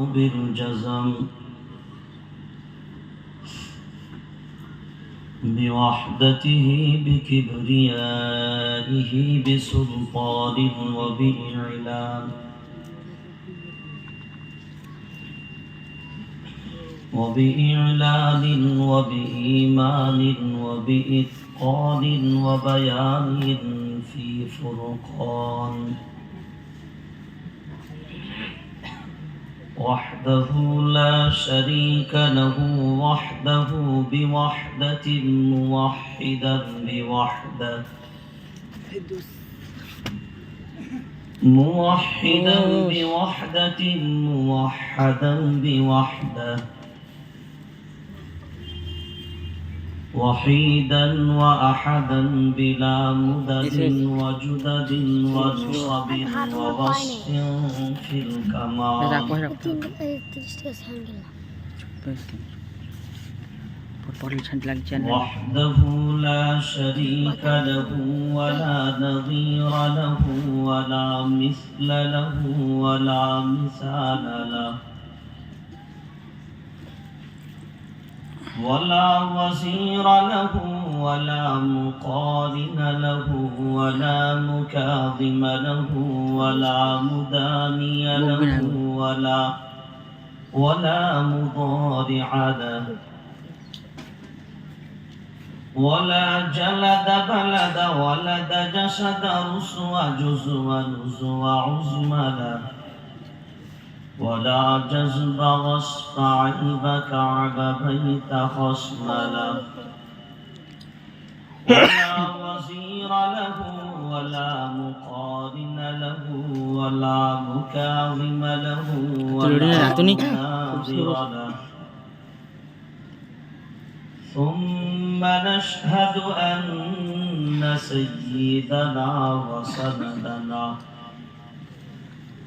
بالجزم بوحدته بكبريائه بسلطان وبإعلان وبإعلان وبإيمان وبإتقان وبيان في فرقان وحده لا شريك له وحده بوحدة موحدا بوحدة. موحدا بوحدة موحدا بوحدة. وحيدا وأحدا بلا مدد وجدد وجرب وبسط في الكمال. وحده لا شريك له ولا نظير له ولا مثل له ولا مثال له. ولا وزير له ولا مقارن له ولا مكاظم له ولا مداني له ولا ولا مضارع له. ولا جلد بلد ولد جسد رسوى جزوى نزوى عزم له. ولا جذب غصب عيبك عجبيت خصم له. ولا وزير له ولا مقارن له ولا مكاظم له ولا ناظر له. ثم نشهد أن سيدنا وسندنا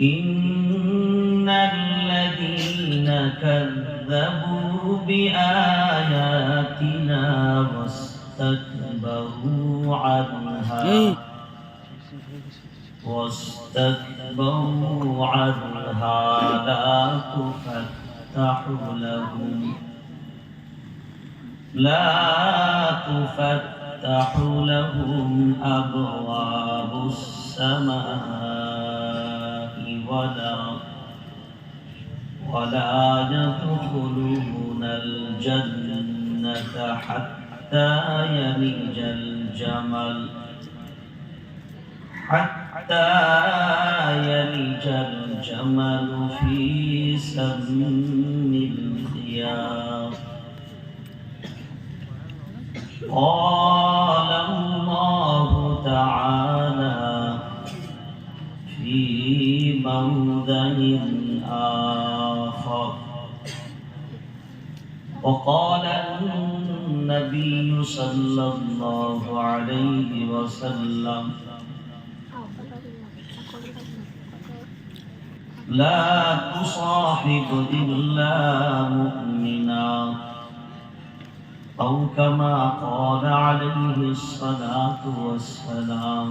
إن الذين كذبوا بآياتنا واستكبروا عنها واستكبروا عنها لا تفتح لهم لا تفتح لهم أبواب السماء ولا ولا يدخلون الجنة حتى يلج الجمل. حتى يلج الجمل في سم الخياط قال في آخر. وقال النبي صلى الله عليه وسلم لا تصاحب إلا مؤمنا أو كما قال عليه الصلاة والسلام.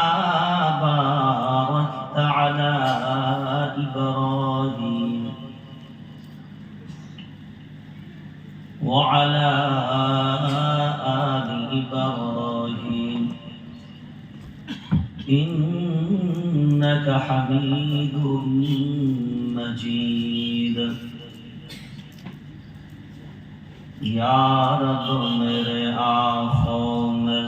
وعلى آل إبراهيم. إنك حميد مجيد. يا رب میرے آنکھوں میں